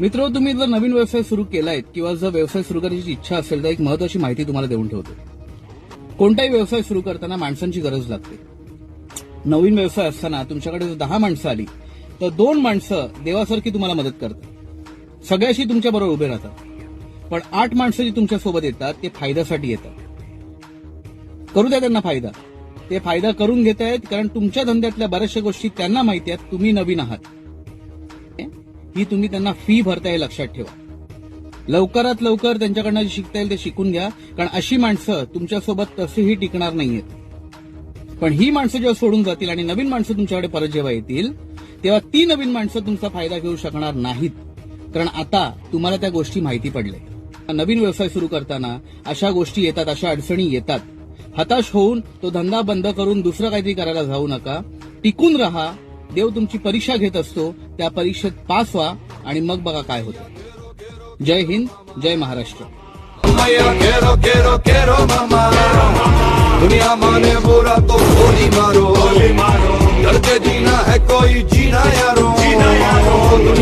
मित्र तुम्ही जर नवीन व्यवसाय सुरू केलाय किंवा जर व्यवसाय सुरू करायची इच्छा असेल तर एक महत्वाची माहिती तुम्हाला देऊन ठेवतो. कोणताही व्यवसाय सुरू करताना माणसांची गरज लागते. नवीन व्यवसाय असताना तुमच्याकडे जर दहा माणसं आली तर दोन माणसं देवासारखी तुम्हाला मदत करतात. सगळ्याशी तुमच्या बरोबर उभे राहतात. पण आठ माणसं जी तुमच्यासोबत येतात ते फायद्यासाठी येतात. करू द्या त्यांना फायदा. ते फायदा करून घेत आहेत कारण तुमच्या धंद्यातल्या बऱ्याचशा गोष्टी त्यांना माहिती आहेत तुम्ही नवीन आहात. ही तुम्ही त्यांना फी भरताय लक्षात ठेवा. लवकरात लवकर त्यांच्याकडनं जे शिकता येईल ते शिकून घ्या कारण अशी माणसं तुमच्यासोबत तसेही टिकणार नाहीयेत. पण ही माणसं जेव्हा सोडून जातील आणि नवीन माणसं तुमच्याकडे परत जेव्हा येतील तेव्हा ती नवीन माणसं तुमचा फायदा घेऊ शकणार नाहीत. कारण आता तुम्हाला त्या गोष्टी माहिती पडल्या. नवीन व्यवसाय सुरू करताना अशा गोष्टी येतात अशा अडचणी येतात. हताश होऊन तो धंदा बंद करून दुसरं काहीतरी करायला जाऊ नका. टिकून राहा देव तुमची परीक्षा घेत असतो त्या परीक्षेत पास व्हा आणि मग बघा काय होतं. जय हिंद जय महाराष्ट्र. Maya, दुनिया माने बोरा तो गोली मारो.